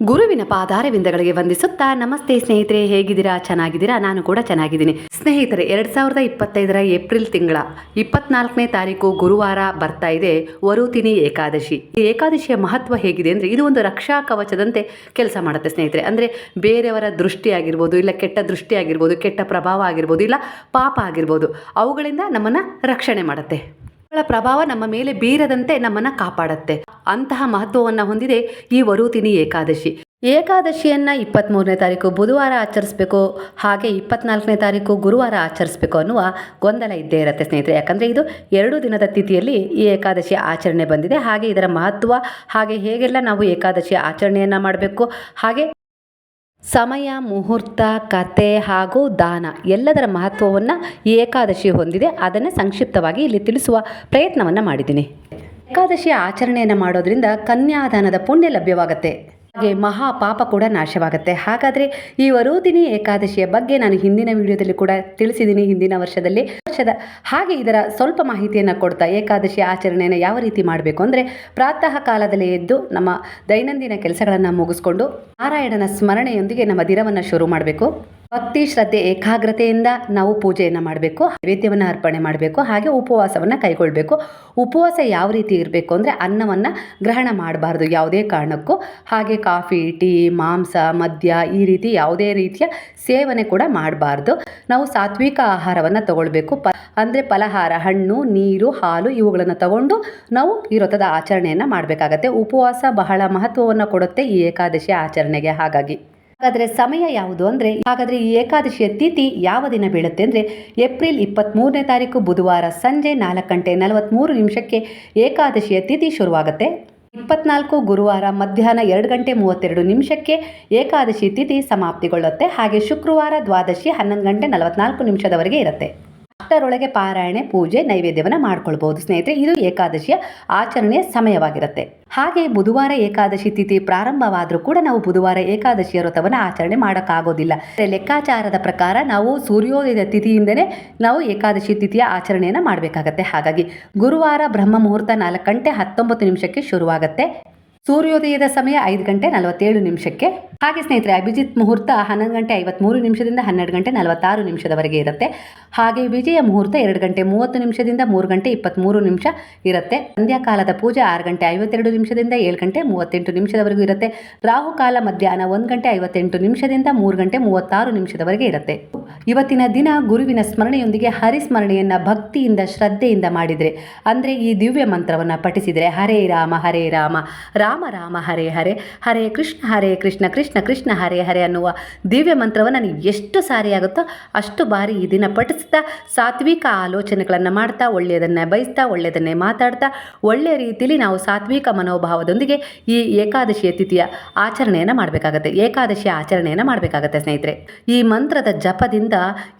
ಗುರುವಿನ ಪಾದಾರವಿಂದಗಳಿಗೆ ವಂದಿಸುತ್ತಾ, ನಮಸ್ತೆ ಸ್ನೇಹಿತರೆ, ಹೇಗಿದ್ದೀರಾ? ಚೆನ್ನಾಗಿದ್ದೀರಾ? ನಾನು ಕೂಡ ಚೆನ್ನಾಗಿದ್ದೀನಿ. ಸ್ನೇಹಿತರೆ, ಎರಡು ಸಾವಿರದ ಇಪ್ಪತ್ತೈದರ ಏಪ್ರಿಲ್ ತಿಂಗಳ ಇಪ್ಪತ್ನಾಲ್ಕನೇ ತಾರೀಕು ಗುರುವಾರ ಬರ್ತಾ ಇದೆ ವರುತಿನಿ ಏಕಾದಶಿ. ಈ ಏಕಾದಶಿಯ ಮಹತ್ವ ಹೇಗಿದೆ ಅಂದರೆ ಇದು ಒಂದು ರಕ್ಷಾ ಕವಚದಂತೆ ಕೆಲಸ ಮಾಡುತ್ತೆ ಸ್ನೇಹಿತರೆ. ಅಂದರೆ ಬೇರೆಯವರ ದೃಷ್ಟಿ ಆಗಿರ್ಬೋದು ಇಲ್ಲ ಕೆಟ್ಟ ದೃಷ್ಟಿ ಆಗಿರ್ಬೋದು ಕೆಟ್ಟ ಪ್ರಭಾವ ಆಗಿರ್ಬೋದು, ಇಲ್ಲ ಪಾಪ ಆಗಿರ್ಬೋದು, ಅವುಗಳಿಂದ ನಮ್ಮನ್ನು ರಕ್ಷಣೆ ಮಾಡುತ್ತೆ. ಪ್ರಭಾವ ನಮ್ಮ ಮೇಲೆ ಬೀರದಂತೆ ನಮ್ಮನ್ನು ಕಾಪಾಡುತ್ತೆ. ಅಂತಹ ಮಹತ್ವವನ್ನು ಹೊಂದಿದೆ ಈ ವರುತಿನಿ ಏಕಾದಶಿ. ಏಕಾದಶಿಯನ್ನು ಇಪ್ಪತ್ತ್ಮೂರನೇ ತಾರೀಕು ಬುಧವಾರ ಆಚರಿಸಬೇಕು, ಹಾಗೆ ಇಪ್ಪತ್ನಾಲ್ಕನೇ ತಾರೀಕು ಗುರುವಾರ ಆಚರಿಸಬೇಕು ಅನ್ನುವ ಗೊಂದಲ ಇದ್ದೇ ಇರುತ್ತೆ ಸ್ನೇಹಿತರೆ. ಯಾಕಂದರೆ ಇದು ಎರಡು ದಿನದ ತಿಥಿಯಲ್ಲಿ ಈ ಏಕಾದಶಿ ಆಚರಣೆ ಬಂದಿದೆ. ಹಾಗೆ ಇದರ ಮಹತ್ವ, ಹಾಗೆ ಹೇಗೆಲ್ಲ ನಾವು ಏಕಾದಶಿ ಆಚರಣೆಯನ್ನು ಮಾಡಬೇಕು, ಹಾಗೆ ಸಮಯ, ಮುಹೂರ್ತ, ಕತೆ ಹಾಗೂ ದಾನ ಎಲ್ಲದರ ಮಹತ್ವವನ್ನು ಏಕಾದಶಿ ಹೊಂದಿದೆ. ಅದನ್ನು ಸಂಕ್ಷಿಪ್ತವಾಗಿ ಇಲ್ಲಿ ತಿಳಿಸುವ ಪ್ರಯತ್ನವನ್ನು ಮಾಡಿದ್ದೀನಿ. ಏಕಾದಶಿಯ ಆಚರಣೆಯನ್ನು ಮಾಡೋದ್ರಿಂದ ಕನ್ಯಾದಾನದ ಪುಣ್ಯ ಲಭ್ಯವಾಗುತ್ತೆ. ಹಾಗೆ ಮಹಾ ಪಾಪ ಕೂಡ ನಾಶವಾಗುತ್ತೆ. ಹಾಗಾದರೆ ಈ ವರೋದಿನಿ ಏಕಾದಶಿಯ ಬಗ್ಗೆ ನಾನು ಹಿಂದಿನ ವಿಡಿಯೋದಲ್ಲಿ ಕೂಡ ತಿಳಿಸಿದ್ದೀನಿ ಹಿಂದಿನ ವರ್ಷದಲ್ಲಿ. ವರ್ಷದ ಹಾಗೆ ಇದರ ಸ್ವಲ್ಪ ಮಾಹಿತಿಯನ್ನು ಕೊಡ್ತಾ ಏಕಾದಶಿ ಆಚರಣೆಯನ್ನು ಯಾವ ರೀತಿ ಮಾಡಬೇಕು ಅಂದರೆ ಪ್ರಾತಃ ಕಾಲದಲ್ಲಿ ಎದ್ದು ನಮ್ಮ ದೈನಂದಿನ ಕೆಲಸಗಳನ್ನು ಮುಗಿಸ್ಕೊಂಡು ನಾರಾಯಣನ ಸ್ಮರಣೆಯೊಂದಿಗೆ ನಮ್ಮ ದಿನವನ್ನು ಶುರು ಮಾಡಬೇಕು. ಭಕ್ತಿ, ಶ್ರದ್ಧೆ, ಏಕಾಗ್ರತೆಯಿಂದ ನಾವು ಪೂಜೆಯನ್ನು ಮಾಡಬೇಕು, ನೈವೇದ್ಯವನ್ನು ಅರ್ಪಣೆ ಮಾಡಬೇಕು, ಹಾಗೆ ಉಪವಾಸವನ್ನು ಕೈಗೊಳ್ಳಬೇಕು ಉಪವಾಸ ಯಾವ ರೀತಿ ಇರಬೇಕು ಅಂದರೆ ಅನ್ನವನ್ನು ಗ್ರಹಣ ಮಾಡಬಾರ್ದು ಯಾವುದೇ ಕಾರಣಕ್ಕೂ. ಹಾಗೆ ಕಾಫಿ, ಟೀ, ಮಾಂಸ, ಮದ್ಯ ಈ ರೀತಿ ಯಾವುದೇ ರೀತಿಯ ಸೇವನೆ ಕೂಡ ಮಾಡಬಾರ್ದು. ನಾವು ಸಾತ್ವಿಕ ಆಹಾರವನ್ನು ತಗೊಳ್ಬೇಕು. ಪ, ಅಂದರೆ ಫಲಹಾರ, ಹಣ್ಣು, ನೀರು, ಹಾಲು ಇವುಗಳನ್ನು ತಗೊಂಡು ನಾವು ಈ ವ್ರತದ ಆಚರಣೆಯನ್ನು ಮಾಡಬೇಕಾಗತ್ತೆ. ಉಪವಾಸ ಬಹಳ ಮಹತ್ವವನ್ನು ಕೊಡುತ್ತೆ ಈ ಏಕಾದಶಿ ಆಚರಣೆಗೆ ಹಾಗಾಗಿ. ಹಾಗಾದರೆ ಸಮಯ ಯಾವುದು ಅಂದರೆ, ಹಾಗಾದರೆ ಈ ಏಕಾದಶಿಯ ತಿಥಿ ಯಾವ ದಿನ ಬೀಳುತ್ತೆ ಅಂದರೆ, ಏಪ್ರಿಲ್ ಇಪ್ಪತ್ತ್ಮೂರನೇ ತಾರೀಕು ಬುಧವಾರ ಸಂಜೆ ನಾಲ್ಕು ಗಂಟೆ ನಲವತ್ತ್ಮೂರು ನಿಮಿಷಕ್ಕೆ ಏಕಾದಶಿಯ ತಿಥಿ ಶುರುವಾಗುತ್ತೆ. ಇಪ್ಪತ್ನಾಲ್ಕು ಗುರುವಾರ ಮಧ್ಯಾಹ್ನ ಎರಡು ಗಂಟೆ ಮೂವತ್ತೆರಡು ನಿಮಿಷಕ್ಕೆ ಏಕಾದಶಿ ತಿಥಿ ಸಮಾಪ್ತಿಗೊಳ್ಳುತ್ತೆ. ಹಾಗೆ ಶುಕ್ರವಾರ ದ್ವಾದಶಿ ಹನ್ನೊಂದು ಗಂಟೆ ನಲವತ್ನಾಲ್ಕು ನಿಮಿಷದವರೆಗೆ ಇರುತ್ತೆ. ಅಷ್ಟರೊಳಗೆ ಪಾರಾಯಣೆ, ಪೂಜೆ, ನೈವೇದ್ಯವನ್ನು ಮಾಡ್ಕೊಳ್ಬಹುದು. ಸ್ನೇಹಿತರೆ, ಇದು ಏಕಾದಶಿಯ ಆಚರಣೆಯ ಸಮಯವಾಗಿರುತ್ತೆ. ಹಾಗೆ ಬುಧವಾರ ಏಕಾದಶಿ ತಿಥಿ ಪ್ರಾರಂಭವಾದರೂ ಕೂಡ ನಾವು ಬುಧವಾರ ಏಕಾದಶಿಯ ವ್ರತವನ್ನು ಆಚರಣೆ ಮಾಡೋಕ್ಕಾಗೋದಿಲ್ಲ. ಲೆಕ್ಕಾಚಾರದ ಪ್ರಕಾರ ನಾವು ಸೂರ್ಯೋದಯದ ತಿಥಿಯಿಂದಲೇ ನಾವು ಏಕಾದಶಿ ತಿಥಿಯ ಆಚರಣೆಯನ್ನು ಮಾಡಬೇಕಾಗತ್ತೆ. ಹಾಗಾಗಿ ಗುರುವಾರ ಬ್ರಹ್ಮ ಮುಹೂರ್ತ ನಾಲ್ಕು ಗಂಟೆ ಹತ್ತೊಂಬತ್ತು ನಿಮಿಷಕ್ಕೆ ಶುರುವಾಗುತ್ತೆ. ಸೂರ್ಯೋದಯದ ಸಮಯ ಐದು ಗಂಟೆ ನಲವತ್ತೇಳು ನಿಮಿಷಕ್ಕೆ. ಹಾಗೆ ಸ್ನೇಹಿತರೆ, ಅಭಿಜಿತ್ ಮುಹೂರ್ತ ಹನ್ನೊಂದು ಗಂಟೆ ಐವತ್ತ್ಮೂರು ನಿಮಿಷದಿಂದ ಹನ್ನೆರಡು ಗಂಟೆ ನಲವತ್ತಾರು ನಿಮಿಷದವರೆಗೆ ಇರುತ್ತೆ. ಹಾಗೆ ವಿಜಯ ಮುಹೂರ್ತ ಎರಡು ಗಂಟೆ ಮೂವತ್ತು ನಿಮಿಷದಿಂದ ಮೂರು ಗಂಟೆ ಇಪ್ಪತ್ತ್ಮೂರು ನಿಮಿಷ ಇರುತ್ತೆ. ಸಂಧ್ಯಾಕಾಲದ ಪೂಜೆ ಆರು ಗಂಟೆ ಐವತ್ತೆರಡು ನಿಮಿಷದಿಂದ ಏಳು ಗಂಟೆ ಮೂವತ್ತೆಂಟು ನಿಮಿಷದವರೆಗೂ ಇರುತ್ತೆ. ರಾಹುಕಾಲ ಮಧ್ಯಾಹ್ನ ಒಂದು ಗಂಟೆ ಐವತ್ತೆಂಟು ನಿಮಿಷದಿಂದ ಮೂರು ಗಂಟೆ ಮೂವತ್ತಾರು ನಿಮಿಷದವರೆಗೆ ಇರುತ್ತೆ. ಇವತ್ತಿನ ದಿನ ಗುರುವಿನ ಸ್ಮರಣೆಯೊಂದಿಗೆ ಹರಿಸ್ಮರಣೆಯನ್ನು ಭಕ್ತಿಯಿಂದ, ಶ್ರದ್ಧೆಯಿಂದ ಮಾಡಿದರೆ, ಅಂದರೆ ಈ ದಿವ್ಯ ಮಂತ್ರವನ್ನು ಪಠಿಸಿದರೆ ಹರೇ ರಾಮ ಹರೇ ರಾಮ ರಾಮ ರಾಮ, ಹರೇ ಹರೇ ಹರೇ ಕೃಷ್ಣ ಹರೇ ಕೃಷ್ಣ ಕೃಷ್ಣ ಕೃಷ್ಣ, ಹರೇ ಹರೇ ಅನ್ನುವ ದಿವ್ಯ ಮಂತ್ರವನ್ನು ನೀವು ಎಷ್ಟು ಸಾರಿ ಆಗುತ್ತೋ ಅಷ್ಟು ಬಾರಿ ಈ ದಿನ ಪಠಿಸ್ತಾ, ಸಾತ್ವಿಕ ಆಲೋಚನೆಗಳನ್ನು ಮಾಡ್ತಾ, ಒಳ್ಳೆಯದನ್ನೇ ಬಯಸ್ತಾ, ಒಳ್ಳೆಯದನ್ನೇ ಮಾತಾಡ್ತಾ ಒಳ್ಳೆಯ ರೀತಿಯಲ್ಲಿ ನಾವು ಸಾತ್ವಿಕ ಮನೋಭಾವದೊಂದಿಗೆ ಈ ಏಕಾದಶಿಯ ತಿಥಿಯ ಆಚರಣೆಯನ್ನು ಮಾಡಬೇಕಾಗತ್ತೆ, ಏಕಾದಶಿಯ ಆಚರಣೆಯನ್ನು ಮಾಡಬೇಕಾಗತ್ತೆ ಸ್ನೇಹಿತರೆ. ಈ ಮಂತ್ರದ ಜಪದಿಂದ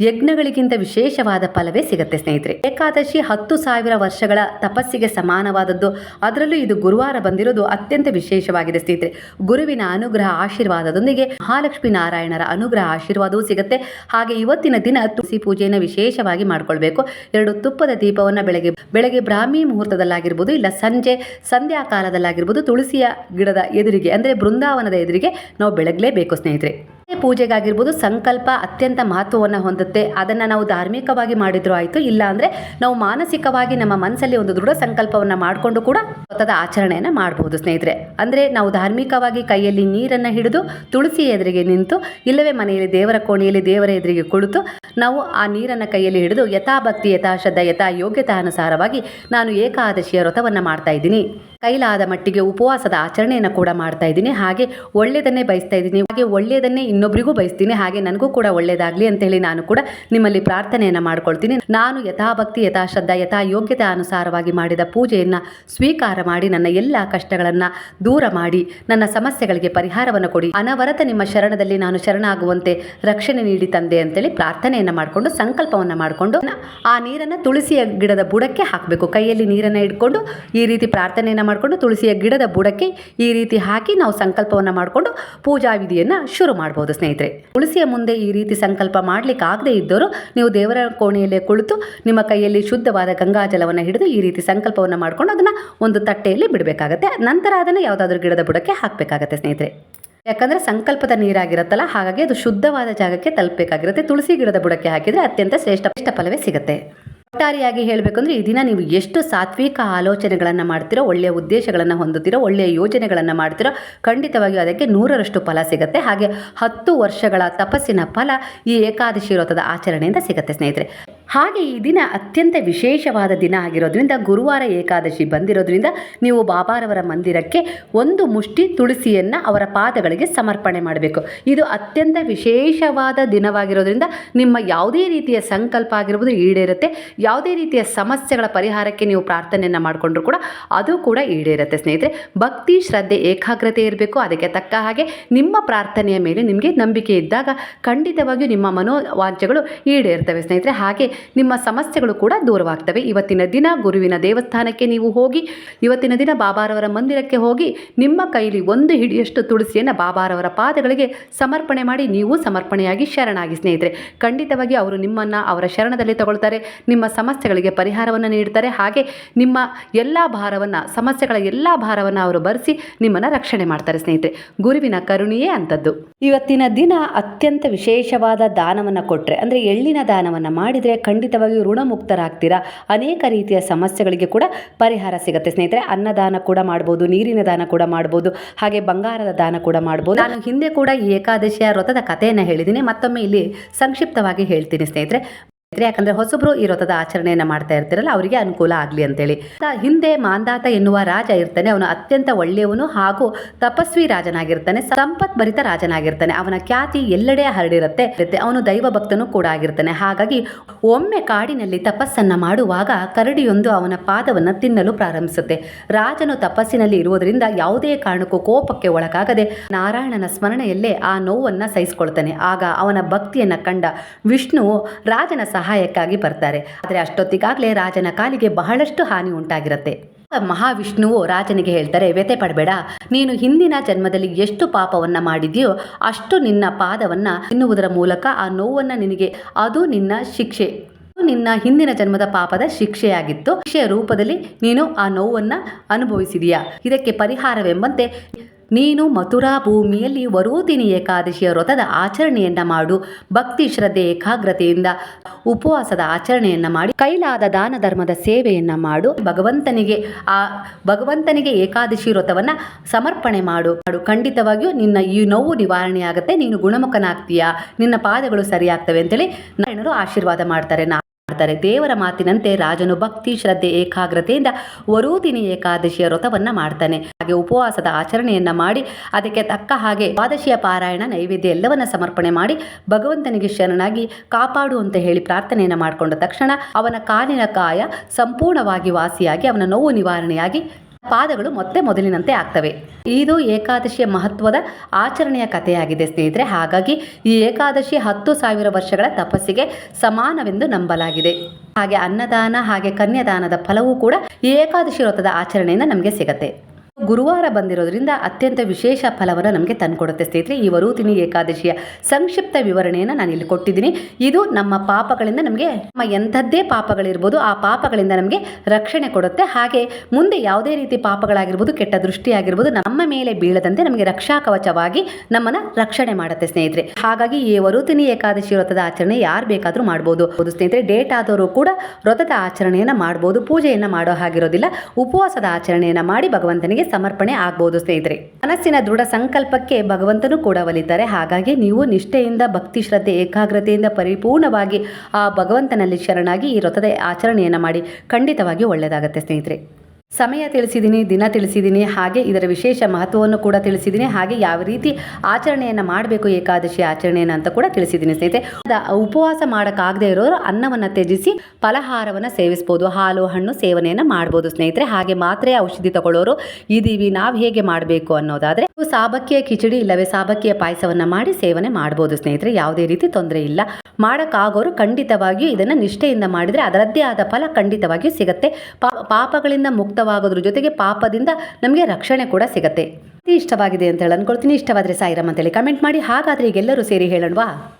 ಯಜ್ಞಗಳಿಗಿಂತ ವಿಶೇಷವಾದ ಫಲವೇ ಸಿಗುತ್ತೆ ಸ್ನೇಹಿತರೆ. ಏಕಾದಶಿ ಹತ್ತು ಸಾವಿರ ವರ್ಷಗಳ ತಪಸ್ಸಿಗೆ ಸಮಾನವಾದದ್ದು. ಅದರಲ್ಲೂ ಇದು ಗುರುವಾರ ಬಂದಿರೋದು ಅತ್ಯಂತ ವಿಶೇಷವಾಗಿದೆ ಸ್ನೇಹಿತರೆ. ಗುರುವಿನ ಅನುಗ್ರಹ ಆಶೀರ್ವಾದದೊಂದಿಗೆ ಮಹಾಲಕ್ಷ್ಮೀ ನಾರಾಯಣರ ಅನುಗ್ರಹ ಆಶೀರ್ವಾದವೂ ಸಿಗುತ್ತೆ. ಹಾಗೆ ಇವತ್ತಿನ ದಿನ ತುಳಸಿ ಪೂಜೆಯನ್ನು ವಿಶೇಷವಾಗಿ ಮಾಡ್ಕೊಳ್ಬೇಕು. ಎರಡು ತುಪ್ಪದ ದೀಪವನ್ನು ಬೆಳಗ್ಗೆ ಬೆಳಗ್ಗೆ ಬ್ರಾಹ್ಮಿ ಮುಹೂರ್ತದಲ್ಲಾಗಿರ್ಬೋದು, ಇಲ್ಲ ಸಂಜೆ, ಸಂಧ್ಯಾ ಕಾಲದಲ್ಲಾಗಿರ್ಬೋದು ತುಳಸಿಯ ಗಿಡದ ಎದುರಿಗೆ, ಅಂದರೆ ಬೃಂದಾವನದ ಎದುರಿಗೆ ನಾವು ಬೆಳಗಲೇಬೇಕು ಸ್ನೇಹಿತರೆ. ಪೂಜೆಗಾಗಿರ್ಬೋದು ಸಂಕಲ್ಪ ಅತ್ಯಂತ ಮಹತ್ವವನ್ನು ಹೊಂದುತ್ತೆ. ಅದನ್ನು ನಾವು ಧಾರ್ಮಿಕವಾಗಿ ಮಾಡಿದ್ರು ಆಯಿತು, ಇಲ್ಲ ಅಂದರೆ ನಾವು ಮಾನಸಿಕವಾಗಿ ನಮ್ಮ ಮನಸ್ಸಲ್ಲಿ ಒಂದು ದೃಢ ಸಂಕಲ್ಪವನ್ನು ಮಾಡಿಕೊಂಡು ಕೂಡ ವ್ರತದ ಆಚರಣೆಯನ್ನು ಮಾಡಬಹುದು ಸ್ನೇಹಿತರೆ. ಅಂದರೆ ನಾವು ಧಾರ್ಮಿಕವಾಗಿ ಕೈಯಲ್ಲಿ ನೀರನ್ನು ಹಿಡಿದು ತುಳಸಿ ಎದುರಿಗೆ ನಿಂತು, ಇಲ್ಲವೇ ಮನೆಯಲ್ಲಿ ದೇವರ ಕೋಣೆಯಲ್ಲಿ ದೇವರ ಎದುರಿಗೆ ಕುಳಿತು ನಾವು ಆ ನೀರನ್ನು ಕೈಯಲ್ಲಿ ಹಿಡಿದು ಯಥಾಭಕ್ತಿ, ಯಥಾಶ್ರದ್ಧ, ಯಥಾ ಯೋಗ್ಯತಾನುಸಾರವಾಗಿ ನಾನು ಏಕಾದಶಿಯ ವ್ರತವನ್ನು ಮಾಡ್ತಾ ಇದ್ದೀನಿ. ಕೈಲಾದ ಮಟ್ಟಿಗೆ ಉಪವಾಸದ ಆಚರಣೆಯನ್ನು ಕೂಡ ಮಾಡ್ತಾ ಇದ್ದೀನಿ. ಹಾಗೆ ಒಳ್ಳೆಯದನ್ನೇ ಬಯಸ್ತಾ ಇದ್ದೀನಿ. ಹಾಗೆ ಒಳ್ಳೆಯದನ್ನೇ ಇನ್ನೊಬ್ಬರಿಗೂ ಬಯಸ್ತೀನಿ. ಹಾಗೆ ನನಗೂ ಕೂಡ ಒಳ್ಳೆಯದಾಗಲಿ ಅಂತೇಳಿ ನಾನು ಕೂಡ ನಿಮ್ಮಲ್ಲಿ ಪ್ರಾರ್ಥನೆಯನ್ನು ಮಾಡ್ಕೊಳ್ತೀನಿ. ನಾನು ಯಥಾಭಕ್ತಿ, ಯಥಾಶ್ರದ್ಧ ಯಥಾ ಯೋಗ್ಯತೆ ಅನುಸಾರವಾಗಿ ಮಾಡಿದ ಪೂಜೆಯನ್ನು ಸ್ವೀಕಾರ ಮಾಡಿ, ನನ್ನ ಎಲ್ಲ ಕಷ್ಟಗಳನ್ನು ದೂರ ಮಾಡಿ, ನನ್ನ ಸಮಸ್ಯೆಗಳಿಗೆ ಪರಿಹಾರವನ್ನು ಕೊಡಿ. ಅನವರತ ನಿಮ್ಮ ಶರಣದಲ್ಲಿ ನಾನು ಶರಣಾಗುವಂತೆ ರಕ್ಷಣೆ ನೀಡಿ ತಂದೆ ಅಂತೇಳಿ ಪ್ರಾರ್ಥನೆಯನ್ನು ಮಾಡಿಕೊಂಡು, ಸಂಕಲ್ಪವನ್ನು ಮಾಡಿಕೊಂಡು, ಆ ನೀರನ್ನು ತುಳಸಿಯ ಗಿಡದ ಬುಡಕ್ಕೆ ಹಾಕಬೇಕು. ಕೈಯಲ್ಲಿ ನೀರನ್ನು ಇಟ್ಕೊಂಡು ಈ ರೀತಿ ಪ್ರಾರ್ಥನೆಯನ್ನು ಮಾಡಿಕೊಂಡು ತುಳಸಿಯ ಗಿಡದ ಬುಡಕ್ಕೆ ಈ ರೀತಿ ಹಾಕಿ ನಾವು ಸಂಕಲ್ಪವನ್ನು ಮಾಡಿಕೊಂಡು ಪೂಜಾ ವಿಧಿಯನ್ನು ಶುರು ಮಾಡ್ಬೋದು ಸ್ನೇಹಿತರೆ. ತುಳಸಿಯ ಮುಂದೆ ಈ ರೀತಿ ಸಂಕಲ್ಪ ಮಾಡ್ಲಿಕ್ಕೆ ಆಗದೇ ಇದ್ದವರು ನೀವು ದೇವರ ಕೋಣೆಯಲ್ಲೇ ಕುಳಿತು ನಿಮ್ಮ ಕೈಯಲ್ಲಿ ಶುದ್ಧವಾದ ಗಂಗಾಜಲವನ್ನು ಹಿಡಿದು ಈ ರೀತಿ ಸಂಕಲ್ಪವನ್ನು ಮಾಡಿಕೊಂಡು ಅದನ್ನು ಒಂದು ತಟ್ಟೆಯಲ್ಲಿ ಬಿಡಬೇಕಾಗತ್ತೆ. ನಂತರ ಅದನ್ನು ಯಾವುದಾದ್ರೂ ಗಿಡದ ಬುಡಕ್ಕೆ ಹಾಕಬೇಕಾಗತ್ತೆ ಸ್ನೇಹಿತರೆ. ಯಾಕಂದ್ರೆ ಸಂಕಲ್ಪದ ನೀರಾಗಿರುತ್ತಲ್ಲ, ಹಾಗಾಗಿ ಅದು ಶುದ್ಧವಾದ ಜಾಗಕ್ಕೆ ತಲುಪಬೇಕಾಗಿರುತ್ತೆ. ತುಳಸಿ ಗಿಡದ ಬುಡಕ್ಕೆ ಹಾಕಿದರೆ ಅತ್ಯಂತ ಶ್ರೇಷ್ಠ ಶ್ರೇಷ್ಠ ಫಲವೇ ಸಿಗುತ್ತೆ. ಒಟ್ಟಾರೆಯಾಗಿ ಹೇಳಬೇಕು ಅಂದರೆ ಈ ದಿನ ನೀವು ಎಷ್ಟು ಸಾತ್ವಿಕ ಆಲೋಚನೆಗಳನ್ನು ಮಾಡ್ತೀರೋ, ಒಳ್ಳೆಯ ಉದ್ದೇಶಗಳನ್ನು ಹೊಂದುತ್ತೀರೋ, ಒಳ್ಳೆಯ ಯೋಜನೆಗಳನ್ನು ಮಾಡ್ತೀರೋ, ಖಂಡಿತವಾಗಿಯೂ ಅದಕ್ಕೆ ನೂರರಷ್ಟು ಫಲ ಸಿಗುತ್ತೆ. ಹಾಗೆ ಹತ್ತು ವರ್ಷಗಳ ತಪಸ್ಸಿನ ಫಲ ಈ ಏಕಾದಶಿ ವ್ರತದ ಆಚರಣೆಯಿಂದ ಸಿಗುತ್ತೆ ಸ್ನೇಹಿತರೆ. ಹಾಗೆ ಈ ದಿನ ಅತ್ಯಂತ ವಿಶೇಷವಾದ ದಿನ ಆಗಿರೋದ್ರಿಂದ ಗುರುವಾರ ಏಕಾದಶಿ ಬಂದಿರೋದ್ರಿಂದ ನೀವು ಬಾಬಾರವರ ಮಂದಿರಕ್ಕೆ ಒಂದು ಮುಷ್ಟಿ ತುಳಸಿಯನ್ನು ಅವರ ಪಾದಗಳಿಗೆ ಸಮರ್ಪಣೆ ಮಾಡಬೇಕು. ಇದು ಅತ್ಯಂತ ವಿಶೇಷವಾದ ದಿನವಾಗಿರೋದ್ರಿಂದ ನಿಮ್ಮ ಯಾವುದೇ ರೀತಿಯ ಸಂಕಲ್ಪ ಆಗಿರ್ಬೋದು ಈಡೇರುತ್ತೆ. ಯಾವುದೇ ರೀತಿಯ ಸಮಸ್ಯೆಗಳ ಪರಿಹಾರಕ್ಕೆ ನೀವು ಪ್ರಾರ್ಥನೆಯನ್ನು ಮಾಡಿಕೊಂಡ್ರು ಕೂಡ ಅದು ಕೂಡ ಈಡೇರುತ್ತೆ ಸ್ನೇಹಿತರೆ. ಭಕ್ತಿ, ಶ್ರದ್ಧೆ, ಏಕಾಗ್ರತೆ ಇರಬೇಕು. ಅದಕ್ಕೆ ತಕ್ಕ ಹಾಗೆ ನಿಮ್ಮ ಪ್ರಾರ್ಥನೆಯ ಮೇಲೆ ನಿಮಗೆ ನಂಬಿಕೆ ಇದ್ದಾಗ ಖಂಡಿತವಾಗಿಯೂ ನಿಮ್ಮ ಮನೋವಾಂಚೆಗಳು ಈಡೇರ್ತವೆ ಸ್ನೇಹಿತರೆ. ಹಾಗೆ ನಿಮ್ಮ ಸಮಸ್ಯೆಗಳು ಕೂಡ ದೂರವಾಗ್ತವೆ. ಇವತ್ತಿನ ದಿನ ಗುರುವಿನ ದೇವಸ್ಥಾನಕ್ಕೆ ನೀವು ಹೋಗಿ, ಇವತ್ತಿನ ದಿನ ಬಾಬಾರವರ ಮಂದಿರಕ್ಕೆ ಹೋಗಿ, ನಿಮ್ಮ ಕೈಲಿ ಒಂದು ಹಿಡಿಯಷ್ಟು ತುಳಸಿಯನ್ನು ಬಾಬಾರವರ ಪಾದಗಳಿಗೆ ಸಮರ್ಪಣೆ ಮಾಡಿ, ನೀವು ಸಮರ್ಪಣೆಯಾಗಿ ಶರಣಾಗಿ ಸ್ನೇಹಿತರೆ. ಖಂಡಿತವಾಗಿ ಅವರು ನಿಮ್ಮನ್ನು ಅವರ ಶರಣದಲ್ಲಿ ತಗೊಳ್ತಾರೆ. ನಿಮ್ಮ ಸಮಸ್ಯೆಗಳಿಗೆ ಪರಿಹಾರವನ್ನು ನೀಡ್ತಾರೆ. ಹಾಗೆ ನಿಮ್ಮ ಎಲ್ಲ ಭಾರವನ್ನು, ಸಮಸ್ಯೆಗಳ ಎಲ್ಲ ಭಾರವನ್ನು ಅವರು ಬರೆಸಿ ನಿಮ್ಮನ್ನು ರಕ್ಷಣೆ ಮಾಡ್ತಾರೆ ಸ್ನೇಹಿತರೆ. ಗುರುವಿನ ಕರುಣೆಯೇ ಅಂಥದ್ದು. ಇವತ್ತಿನ ದಿನ ಅತ್ಯಂತ ವಿಶೇಷವಾದ ದಾನವನ್ನು ಕೊಟ್ಟರೆ ಅಂದರೆ ಎಳ್ಳಿನ ದಾನವನ್ನು ಮಾಡಿದರೆ ಖಂಡಿತವಾಗಿಯೂ ಋಣಮುಕ್ತರಾಗ್ತೀರಾ? ಅನೇಕ ರೀತಿಯ ಸಮಸ್ಯೆಗಳಿಗೆ ಕೂಡ ಪರಿಹಾರ ಸಿಗುತ್ತೆ. ಸ್ನೇಹಿತರೆ, ಅನ್ನದಾನ ಕೂಡ ಮಾಡ್ಬೋದು, ನೀರಿನ ದಾನ ಕೂಡ ಮಾಡ್ಬೋದು, ಹಾಗೆ ಬಂಗಾರದ ದಾನ ಕೂಡ ಮಾಡ್ಬೋದು. ನಾನು ಹಿಂದೆ ಕೂಡ ಈ ಏಕಾದಶಿಯ ವ್ರತದ ಕಥೆಯನ್ನು ಹೇಳಿದ್ದೀನಿ. ಮತ್ತೊಮ್ಮೆ ಇಲ್ಲಿ ಸಂಕ್ಷಿಪ್ತವಾಗಿ ಹೇಳ್ತೀನಿ ಸ್ನೇಹಿತರೆ. ಯಾಕಂದ್ರೆ ಹೊಸಬ್ರು ಈ ವ್ರತದ ಆಚರಣೆಯನ್ನ ಮಾಡ್ತಾ ಇರ್ತಿರಲ್ಲ, ಅವರಿಗೆ ಅನುಕೂಲ ಆಗಲಿ ಅಂತೇಳಿ. ಹಿಂದೆ ಮಾಂದಾತ ಎನ್ನುವ ರಾಜ ಇರ್ತಾನೆ, ಅವನು ಅತ್ಯಂತ ಒಳ್ಳೆಯವನು ಹಾಗೂ ತಪಸ್ವಿ ರಾಜನಾಗಿರ್ತಾನೆ ಸಂಪತ್ ಭರಿತ ರಾಜನಾಗಿರ್ತಾನೆ. ಅವನ ಖ್ಯಾತಿ ಎಲ್ಲೆಡೆ ಹರಡಿರುತ್ತೆ ಅವನು ದೈವ ಭಕ್ತನು ಕೂಡ ಆಗಿರ್ತಾನೆ. ಹಾಗಾಗಿ ಒಮ್ಮೆ ಕಾಡಿನಲ್ಲಿ ತಪಸ್ಸನ್ನ ಮಾಡುವಾಗ ಕರಡಿಯೊಂದು ಅವನ ಪಾದವನ್ನು ತಿನ್ನಲು ಪ್ರಾರಂಭಿಸುತ್ತೆ. ರಾಜನು ತಪಸ್ಸಿನಲ್ಲಿ ಇರುವುದರಿಂದ ಯಾವುದೇ ಕಾರಣಕ್ಕೂ ಕೋಪಕ್ಕೆ ಒಳಗಾಗದೆ ನಾರಾಯಣನ ಸ್ಮರಣೆಯಲ್ಲೇ ಆ ನೋವನ್ನ ಸಹಿಸಿಕೊಳ್ತಾನೆ. ಆಗ ಅವನ ಭಕ್ತಿಯನ್ನ ಕಂಡ ವಿಷ್ಣುವು ರಾಜನ ಸಹಾಯಕ್ಕಾಗಿ ಬರ್ತಾರೆ. ಆದರೆ ಅಷ್ಟೊತ್ತಿಗಾಗಲೇ ರಾಜನ ಕಾಲಿಗೆ ಬಹಳಷ್ಟು ಹಾನಿ ಉಂಟಾಗಿರುತ್ತೆ. ಮಹಾವಿಷ್ಣುವು ರಾಜನಿಗೆ ಹೇಳ್ತಾರೆ ವ್ಯತೆ ಪಡಬೇಡ. ನೀನು ಹಿಂದಿನ ಜನ್ಮದಲ್ಲಿ ಎಷ್ಟು ಪಾಪವನ್ನ ಮಾಡಿದೆಯೋ ಅಷ್ಟು ನಿನ್ನ ಪಾದವನ್ನ ತಿನ್ನುವುದರ ಮೂಲಕ ಆ ನೋವನ್ನ ನಿನಗೆ, ಅದು ನಿನ್ನ ಶಿಕ್ಷೆ. ನಿನ್ನ ಹಿಂದಿನ ಜನ್ಮದ ಪಾಪದ ಶಿಕ್ಷೆಯಾಗಿತ್ತು. ಶಿಕ್ಷೆಯ ರೂಪದಲ್ಲಿ ನೀನು ಆ ನೋವನ್ನ ಅನುಭವಿಸಿದೀಯಾ. ಇದಕ್ಕೆ ಪರಿಹಾರವೆಂಬಂತೆ ನೀನು ಮಥುರಾ ಭೂಮಿಯಲ್ಲಿ ವರೋದಿನಿ ಏಕಾದಶಿಯ ವ್ರತದ ಆಚರಣೆಯನ್ನ ಮಾಡು. ಭಕ್ತಿ ಶ್ರದ್ಧೆ ಏಕಾಗ್ರತೆಯಿಂದ ಉಪವಾಸದ ಆಚರಣೆಯನ್ನ ಮಾಡಿ, ಕೈಲಾದ ದಾನ ಧರ್ಮದ ಸೇವೆಯನ್ನ ಮಾಡು. ಭಗವಂತನಿಗೆ ಆ, ಭಗವಂತನಿಗೆ ಏಕಾದಶಿ ವ್ರತವನ್ನ ಸಮರ್ಪಣೆ ಮಾಡು. ಮಾಡು. ಖಂಡಿತವಾಗಿಯೂ ನಿನ್ನ ಈ ನೋವು ನಿವಾರಣೆಯಾಗುತ್ತೆ. ನೀನು ಗುಣಮುಖನಾಗ್ತೀಯಾ? ನಿನ್ನ ಪಾದಗಳು ಸರಿಯಾಗ್ತವೆ ಅಂತೇಳಿ ನಾರಾಯಣರು ಆಶೀರ್ವಾದ ಮಾಡ್ತಾರೆ. ಮಾಡ್ತಾರೆ. ದೇವರ ಮಾತಿನಂತೆ ರಾಜನು ಭಕ್ತಿ, ಶ್ರದ್ಧೆ, ಏಕಾಗ್ರತೆಯಿಂದ ವರೂದಿನಿ ಏಕಾದಶಿಯ ವ್ರತವನ್ನ ಮಾಡ್ತಾನೆ. ಹಾಗೆ ಉಪವಾಸದ ಆಚರಣೆಯನ್ನ ಮಾಡಿ, ಅದಕ್ಕೆ ತಕ್ಕ ಹಾಗೆ ದ್ವಾದಶಿಯ ಪಾರಾಯಣ, ನೈವೇದ್ಯ ಎಲ್ಲವನ್ನ ಸಮರ್ಪಣೆ ಮಾಡಿ ಭಗವಂತನಿಗೆ ಶರಣಾಗಿ ಕಾಪಾಡು ಅಂತ ಹೇಳಿ ಪ್ರಾರ್ಥನೆಯನ್ನ ಮಾಡಿಕೊಂಡ ತಕ್ಷಣ ಅವನ ಕಾಲಿನ ಕಾಯ ಸಂಪೂರ್ಣವಾಗಿ ವಾಸಿಯಾಗಿ, ಅವನ ನೋವು ನಿವಾರಣೆಯಾಗಿ ಪಾದಗಳು ಮತ್ತೆ ಮೊದಲಿನಂತೆ ಆಗ್ತವೆ. ಇದು ಏಕಾದಶಿಯ ಮಹತ್ವದ ಆಚರಣೆಯ ಕಥೆಯಾಗಿದೆ ಸ್ನೇಹಿತರೆ. ಹಾಗಾಗಿ ಈ ಏಕಾದಶಿ ಹತ್ತು ಸಾವಿರ ವರ್ಷಗಳ ತಪಸ್ಸಿಗೆ ಸಮಾನವೆಂದು ನಂಬಲಾಗಿದೆ. ಹಾಗೆ ಅನ್ನದಾನ ಹಾಗೆ ಕನ್ಯಾದಾನದ ಫಲವೂ ಕೂಡ ಈ ಏಕಾದಶಿ ವ್ರತದ ಆಚರಣೆಯಿಂದ ನಮಗೆ ಸಿಗತ್ತೆ. ಗುರುವಾರ ಬಂದಿರೋದ್ರಿಂದ ಅತ್ಯಂತ ವಿಶೇಷ ಫಲವನ್ನು ನಮಗೆ ತಂದುಕೊಡುತ್ತೆ. ಸ್ನೇಹಿತರೆ, ಈ ವರೂತಿನಿ ಏಕಾದಶಿಯ ಸಂಕ್ಷಿಪ್ತ ವಿವರಣೆಯನ್ನು ನಾನು ಇಲ್ಲಿ ಕೊಟ್ಟಿದ್ದೀನಿ. ಇದು ನಮ್ಮ ಪಾಪಗಳಿಂದ ನಮಗೆ, ನಮ್ಮ ಎಂಥದ್ದೇ ಪಾಪಗಳಿರ್ಬೋದು, ಆ ಪಾಪಗಳಿಂದ ನಮಗೆ ರಕ್ಷಣೆ ಕೊಡುತ್ತೆ. ಹಾಗೆ ಮುಂದೆ ಯಾವುದೇ ರೀತಿ ಪಾಪಗಳಾಗಿರ್ಬೋದು, ಕೆಟ್ಟ ದೃಷ್ಟಿಯಾಗಿರ್ಬೋದು, ನಮ್ಮ ಮೇಲೆ ಬೀಳದಂತೆ ನಮಗೆ ರಕ್ಷಾ ಕವಚವಾಗಿ ನಮ್ಮನ್ನ ರಕ್ಷಣೆ ಮಾಡುತ್ತೆ ಸ್ನೇಹಿತರೆ. ಹಾಗಾಗಿ ಈ ವರೂತಿನಿ ಏಕಾದಶಿ ವ್ರತದ ಆಚರಣೆ ಯಾರು ಬೇಕಾದರೂ ಮಾಡ್ಬೋದು. ಸ್ನೇಹಿತರೆ, ಡೇಟ್ ಆದವರು ಕೂಡ ವ್ರತದ ಆಚರಣೆಯನ್ನು ಮಾಡ್ಬೋದು, ಪೂಜೆಯನ್ನು ಮಾಡೋ ಹಾಗಿರೋದಿಲ್ಲ. ಉಪವಾಸದ ಆಚರಣೆಯನ್ನು ಮಾಡಿ ಭಗವಂತನಿಗೆ ಸಮರ್ಪಣೆ ಆಗ್ಬೋದು ಸ್ನೇಹಿತರೆ. ಮನಸ್ಸಿನ ದೃಢ ಸಂಕಲ್ಪಕ್ಕೆ ಭಗವಂತನು ಕೂಡ ಒಲಿತಾರೆ. ಹಾಗಾಗಿ ನೀವು ನಿಷ್ಠೆಯಿಂದ, ಭಕ್ತಿ, ಶ್ರದ್ಧೆ, ಏಕಾಗ್ರತೆಯಿಂದ ಪರಿಪೂರ್ಣವಾಗಿ ಆ ಭಗವಂತನಲ್ಲಿ ಶರಣಾಗಿ ಈ ವ್ರತದ ಆಚರಣೆಯನ್ನು ಮಾಡಿ ಖಂಡಿತವಾಗಿ ಒಳ್ಳೆಯದಾಗತ್ತೆ ಸ್ನೇಹಿತರೆ. ಸಮಯ ತಿಳಿಸಿದ್ದೀನಿ ದಿನ ತಿಳಿಸಿದ್ದೀನಿ ಹಾಗೆ ಇದರ ವಿಶೇಷ ಮಹತ್ವವನ್ನು ಕೂಡ ತಿಳಿಸಿದ್ದೀನಿ ಹಾಗೆ ಯಾವ ರೀತಿ ಆಚರಣೆಯನ್ನು ಮಾಡಬೇಕು ಏಕಾದಶಿ ಆಚರಣೆಯನ್ನು ಅಂತ ಕೂಡ ತಿಳಿಸಿದ್ದೀನಿ ಸ್ನೇಹಿತರೆ. ಉಪವಾಸ ಮಾಡೋಕ್ಕಾಗದೇ ಇರೋರು ಅನ್ನವನ್ನು ತ್ಯಜಿಸಿ ಫಲಹಾರವನ್ನು ಸೇವಿಸ್ಬೋದು, ಹಾಲು, ಹಣ್ಣು ಸೇವನೆಯನ್ನು ಮಾಡ್ಬೋದು ಸ್ನೇಹಿತರೆ. ಹಾಗೆ ಮಾತ್ರೆ ಔಷಧಿ ತಗೊಳ್ಳೋರು ಇದೀವಿ ನಾವು ಹೇಗೆ ಮಾಡಬೇಕು ಅನ್ನೋದಾದರೆ ಸಾಬಕ್ಕಿಯ ಕಿಚಡಿ ಇಲ್ಲವೇ ಸಾಬಕ್ಕಿಯ ಪಾಯಸವನ್ನು ಮಾಡಿ ಸೇವನೆ ಮಾಡ್ಬೋದು ಸ್ನೇಹಿತರೆ, ಯಾವುದೇ ರೀತಿ ತೊಂದರೆ ಇಲ್ಲ. ಮಾಡೋಕ್ಕಾಗೋರು ಖಂಡಿತವಾಗಿಯೂ ಇದನ್ನು ನಿಷ್ಠೆಯಿಂದ ಮಾಡಿದರೆ ಅದರದ್ದೇ ಆದ ಫಲ ಖಂಡಿತವಾಗಿಯೂ ಸಿಗುತ್ತೆ. ಪಾಪಗಳಿಂದ ಮುಕ್ತವಾಗೋದ್ರ ಜೊತೆಗೆ ಪಾಪದಿಂದ ನಮಗೆ ರಕ್ಷಣೆ ಕೂಡ ಸಿಗುತ್ತೆ. ಇಷ್ಟವಾಗಿದೆ ಅಂತ ಹೇಳಿ ಅನ್ಕೊಳ್ತೀನಿ. ಇಷ್ಟವಾದರೆ ಸಾಯಿರಮ್ ಅಂತೇಳಿ ಕಮೆಂಟ್ ಮಾಡಿ. ಹಾಗಾದರೆ ಈಗೆಲ್ಲರೂ ಸೇರಿ ಹೇಳೋಣವಾ?